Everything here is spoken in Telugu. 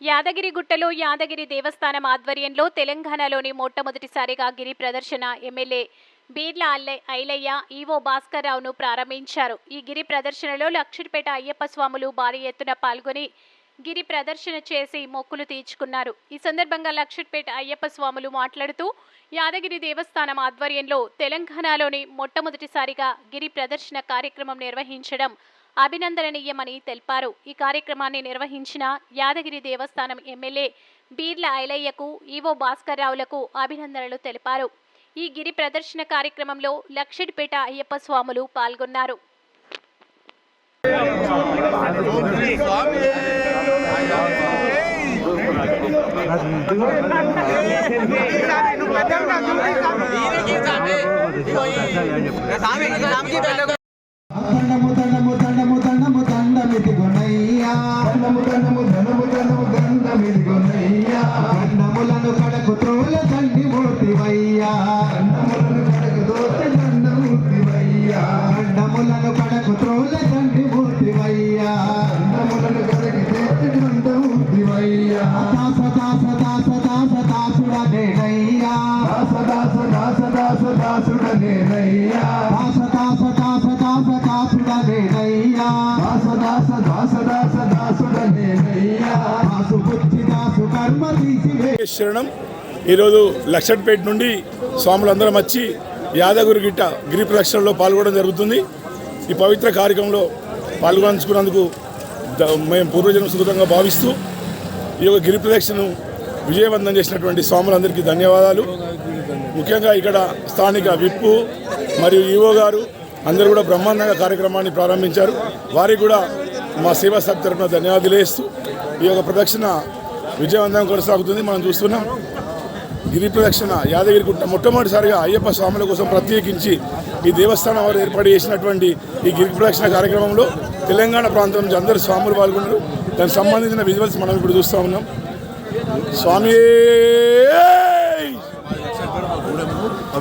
యాదగిరిగుట్టలో యాదగిరి దేవస్థానం ఆధ్వర్యంలో తెలంగాణలోని మొట్టమొదటిసారిగా గిరి ప్రదర్శన ఎమ్మెల్యే బీర్ల అల్లె ఐలయ్య ఈవో భాస్కర్రావును ప్రారంభించారు. ఈ గిరి ప్రదర్శనలో లక్షడిపేట అయ్యప్ప స్వాములు భారీ ఎత్తున పాల్గొని గిరి ప్రదర్శన చేసి మొక్కులు తీర్చుకున్నారు. ఈ సందర్భంగా లక్షట్పేట అయ్యప్ప స్వాములు మాట్లాడుతూ యాదగిరి దేవస్థానం ఆధ్వర్యంలో తెలంగాణలోని మొట్టమొదటిసారిగా గిరి ప్రదర్శన కార్యక్రమం నిర్వహించడం అభినందనీయమని తెలిపారు ఈ కార్యక్రమాన్ని నిర్వహించిన యాదగిరి దేవస్థానం ఎమ్మెల్యే బీర్ల ఐలయ్యకు ఈవో భాస్కర్రావులకు అభినందనలు తెలిపారు ఈ గిరి ప్రదర్శన కార్యక్రమంలో లక్షడిపేట అయ్యప్ప స్వాములు పాల్గొన్నారు దండము దండము దండమిది గుణయ్యా ధనము ధనము ధనము దండము దండమిది గుణయ్యా దండములను కడకు తోల చండి మూర్తివయ్యా. దండములను కడకు తోల దండమూర్తివయ్యా దండములను కడకు తోల చండి మూర్తివయ్యా. దండములను కడకు తోల దండమూర్తివయ్యా దాస దాస దాస దాస దాసుడనేనయ్యా. నేనయ్యా దాస దాస దాస దాసుడనేనయ్యా. దాస దాస దాస దాసుడనేనయ్యా దాస దాస దాస దాసు బుద్ధి దాసు కర్మ శరణం ఈరోజు లక్షట్పేట నుండి స్వాములందరం వచ్చి యాదగిరి గిట్ట గిరి ప్రదక్షిణలో పాల్గొనడం జరుగుతుంది. ఈ పవిత్ర కార్యక్రమంలో పాల్గొంచుకున్నందుకు మేము పూర్వజన్మ సుకృతంగా భావిస్తూ ఈ యొక్క గిరి ప్రదక్షిణను విజయవంతం చేసినటువంటి స్వాములందరికీ ధన్యవాదాలు. ముఖ్యంగా ఇక్కడ స్థానిక విప్పు మరియు ఈవో గారు అందరూ కూడా బ్రహ్మాండంగా కార్యక్రమాన్ని ప్రారంభించారు. వారికి కూడా మా సేవా సభ తరఫున ధన్యవాదాలు వేస్తూ ఈ యొక్క ప్రదక్షిణ విజయవంతంగా కొనసాగుతుంది. మనం చూస్తున్నాం. గిరి ప్రదక్షిణ యాదగిరి గుట్ట మొట్టమొదటిసారిగా అయ్యప్ప స్వాముల కోసం ప్రత్యేకించి ఈ దేవస్థానం వారు ఏర్పాటు చేసినటువంటి ఈ గిరి ప్రదక్షిణ కార్యక్రమంలో తెలంగాణ ప్రాంతం నుంచి అందరు స్వాములు పాల్గొన్నారు. దానికి సంబంధించిన విజువల్స్ మనం ఇప్పుడు చూస్తూ ఉన్నాం. స్వామి